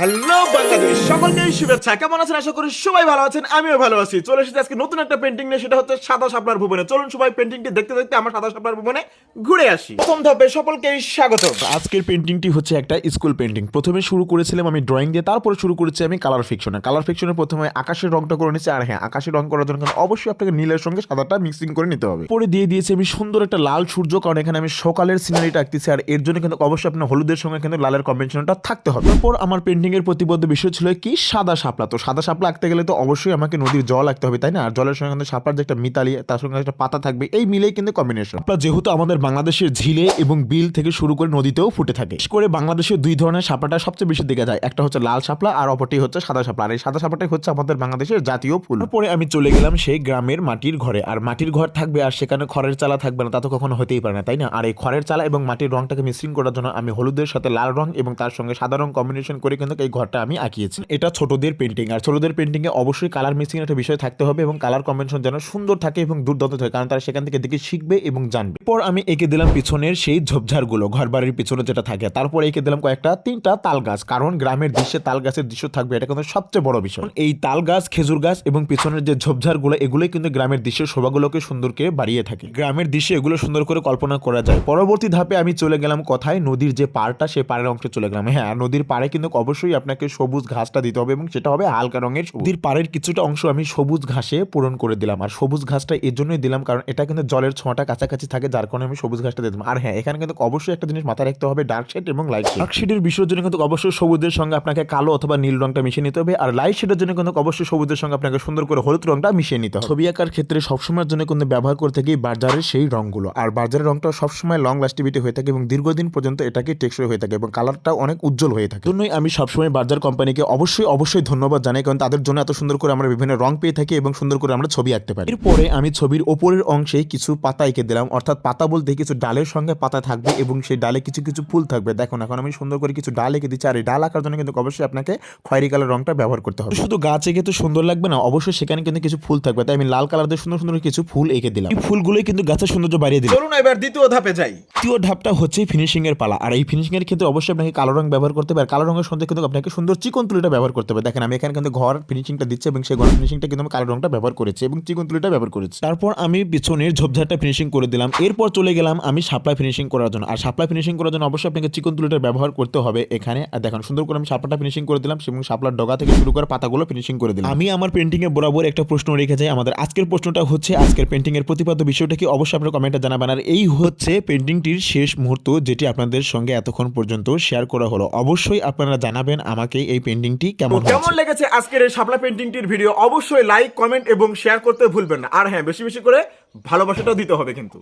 Hello Bangladesh, সকলকে শুভেচ্ছা। কেমন আছেন? আশা করি সবাই ভালো আছেন, আমিও ভালো আছি। চলে এসেছি আজকে নতুন একটা পেন্টিং নিয়ে, সেটা হচ্ছে সাদা শাপলার ভুবনে। চলুন সবাই পেন্টিংটি দেখতে দেখতে আমার সাদা শাপলার ভুবনে ঘুরে আসি। প্রথম ধাপে সকলকে স্বাগত। আজকের পেন্টিংটি হচ্ছে একটা স্কুল পেন্টিং প্রথমে শুরু করেছিলাম আমি ড্রয়িং দিয়ে, তারপরে শুরু করেছি আমি কালার ফিকশনে কালার ফিকশনে প্রথমে আকাশের রংটা করে নিচ্ছি আর হ্যাঁ আকাশের রং করার জন্য অবশ্যই আপনাকে নীলের সঙ্গে সাদাটা মিক্সিং করে নিতে হবে। পরে দিয়ে দিয়েছি আমি সুন্দর একটা লাল সূর্য, কারণ এখানে আমি সকালের সিনারিটা আঁকতেছি, আর এর জন্য কিন্তু অবশ্যই আপনার হলুদের সঙ্গে কিন্তু লালের কম্বিনেশনটা থাকতে হবে। তারপর আমার পেন্টিং এর প্রতিবদ্ধ বিষয় ছিল কি? সাদা শাপলা। তো সাদা শাপলা আঁকতে গেলে তো অবশ্যই আমাকে নদীর জল আঁকতে হবে, তাই না? আর জলের সঙ্গে শাপলার যে একটা মিতালি, তার সঙ্গে একটা পাতা থাকবে, এই মিলেই কিন্তু কম্বিনেশন শাপলা যেহেতু আমাদের বাংলাদেশের ঝিলে এবং বিল থেকে শুরু করে নদীতেও ফুটে থাকে। বিশেষ করে বাংলাদেশের দুই ধরনের শাপলাটা সবচেয়ে বেশি দেখা যায়। একটা হচ্ছে লাল শাপলা আর অপরটি হচ্ছে সাদা শাপলা। আর এই সাদা শাপলাটাই হচ্ছে আমাদের বাংলাদেশের জাতীয় ফুল। পরে আমি চলে গেলাম সেই গ্রামের মাটির ঘরে। আর মাটির ঘর থাকবে আর সেখানে খড়ের চালা থাকবে না, তা তো কখনো হতেই পারে না, তাই না? আর এই খড়ের চালা এবং মাটির রংটাকে মিশ্রিং করার জন্য আমি হলুদের সাথে লাল রং এবং তার সঙ্গে সাদা রং কম্বিনেশন করে কিন্তু এই ঘরটা আমি আঁকিয়েছি। এটা ছোটদের পেন্টিং আর ছোটদের পেন্টিংয়ে অবশ্যই কালার মিক্সিং একটা বিষয় থাকতে হবে এবং কালার কম্বিনেশন যেন সুন্দর থাকে এবং দুর্দান্ত থাকে, কারণ তারা সেখান থেকে দেখে শিখবে এবং জানবে। পর আমি এঁকে দিলাম পিছনের সেই ঝোপঝাড়গুলো ঘর বাড়ির পিছনে যেটা থাকে। তারপর এঁকে দিলাম কয়েকটা, তিনটা তাল গাছ কারণ গ্রামের দৃশ্যে তাল গাছের দৃশ্য থাকবে, এটা কিন্তু সবচেয়ে বড় বিষয়। এই তাল গাছ খেজুর গাছ এবং পিছনের যে ঝোপঝাড়গুলো, এগুলোই কিন্তু গ্রামের দৃশ্যের শোভাগুলোকে সুন্দরকে বাড়িয়ে থাকে। গ্রামের দৃশ্যে এগুলো সুন্দর করে কল্পনা করা যায়। পরবর্তী ধাপে আমি চলে গেলাম কথায়? নদীর যে পাড়টা সেই পাড়ের অংশে চলে গেলাম। হ্যাঁ নদীর পাড়ে কিন্তু অবশ্যই আপনাকে সবুজ ঘাসটা দিতে হবে এবং সেটা হবে হালকা রঙের নদীর পাড়ের কিছুটা অংশ আমি সবুজ ঘাসে পূরণ করে দিলাম। আর সবুজ ঘাসটা এর জন্যই দিলাম কারণ এটা কিন্তু জলের ছোঁয়াটা কাছাকাছি থাকে যার কারণে আমি সবুজ ঘাসটা দিলাম। আর হ্যাঁ এখানে কিন্তু অবশ্যই একটা জিনিস মাথায় রাখতে হবে ডার্ক শেড এবং লাইট শেড ডার্ক শেডের বিষয়ের জন্য কিন্তু অবশ্যই সবুজের সঙ্গে আপনাকে কালো অথবা নীল রংটা মিশিয়ে নিতে হবে। আর লাইট শেডের জন্য কিন্তু অবশ্যই সবুজের সঙ্গে আপনাকে সুন্দর করে হলুদ রংটা মিশিয়ে নিতে হবে। ছবি আঁকার ক্ষেত্রে সবসময়ের জন্য কিন্তু ব্যবহার করে থাকি বাজারের সেই রংগুলো আর বাজারের রংটা সবসময় লং লাস্টিভিটি হয়ে থাকে এবং দীর্ঘদিন পর্যন্ত এটাকে টেকসই হয়ে থাকে এবং কালারটাও অনেক উজ্জ্বল হয়ে থাকে। জন্যই আমি সবসময় বাজার কোম্পানিকে অবশ্যই অবশ্যই ধন্যবাদ জানাই কারণ তাদের জন্য এত সুন্দর করে আমরা বিভিন্ন রং পেয়ে থাকি এবং সুন্দর করে আমরা ছবি আঁকতে পারি। এরপরে আমি ছবির ওপরের অংশে কিছু পাতা এঁকে দিলাম অর্থাৎ পাতা বলতে কিছু ডালের সঙ্গে পাতা থাকবে এবং সেই ডালে কিছু কিছু ফুল থাকবে। দেখুন এখন আমি সুন্দর করে কিছু ডাল এঁকে দিচ্ছি আর এই ডাল আঁকার জন্য কিন্তু অবশ্যই আপনাকে খয়েরি কালার রংটা ব্যবহার করতে হবে। শুধু গাছ এঁকে তো সুন্দর লাগবে না অবশ্যই সেখানে কিন্তু কিছু ফুল থাকবে তাই আমি লাল কালার দিয়ে সুন্দর সুন্দর কিছু ফুল এঁকে দিলাম। এই ফুলগুলোই কিন্তু গাছের সৌন্দর্য বাড়িয়ে দিল চলুন এবার দ্বিতীয় ধাপে যাই। দ্বিতীয় ধাপটা হচ্ছে ফিনিশিং এর পালা আর এই ফিনিশিং এর ক্ষেত্রে অবশ্যই আপনাকে কালো রং ব্যবহার করতে হবে আর কালো রঙের সঙ্গে কিন্তু আপনাকে সুন্দর চিকন তুলিটা ব্যবহার করতে হবে। দেখেন, আমি এখানে কিন্তু ঘর ফিনিশিংটা দিচ্ছি এবং সেই ঘর ফিনিশিংটা কিন্তু আমি কালো রংটা ব্যবহার করেছি এবং চিকন তুলিটা ব্যবহার করেছি। তারপর আমি পিছনের ঝোপঝাড়টা ফিনিশিং করে দিলাম। এরপর চলে গেলাম আমি সাপ্লাই ফিনিশিং করার জন্য। আর সাপ্লাই ফিনিশিং করার জন্য অবশ্যই আপনাকে চিকন তুলিটা ব্যবহার করতে হবে এখানে। আর দেখেন, সুন্দর করে আমি সাপলাটা ফিনিশিং করে দিলাম এবং সাপলার ডগা থেকে শুরু করে পাতাগুলো ফিনিশিং করে দিলাম। আমি আমার পেন্টিং এ বরাবর একটা প্রশ্ন রেখে যাই। আমাদের আজকের প্রশ্নটা হচ্ছে, আজকের পেন্টিং এর প্রতিপাদ্য বিষয়টা কি? অবশ্যই আপনার কমেন্টে জানাবেন। আর এই হচ্ছে পেন্টিংটির শেষ মুহূর্ত, যেটি আপনাদের সঙ্গে এতক্ষণ পর্যন্ত শেয়ার করা হলো। অবশ্যই আপনারা জানাবেন আমাকে এই পেন্টিংটি কেমন কেমন লেগেছে আজকের এই শাপলা পেন্টিংটির ভিডিও অবশ্যই লাইক কমেন্ট এবং শেয়ার করতে ভুলবেন না। আর হ্যাঁ বেশি বেশি করে ভালোবাসাটা দিতে হবে কিন্তু।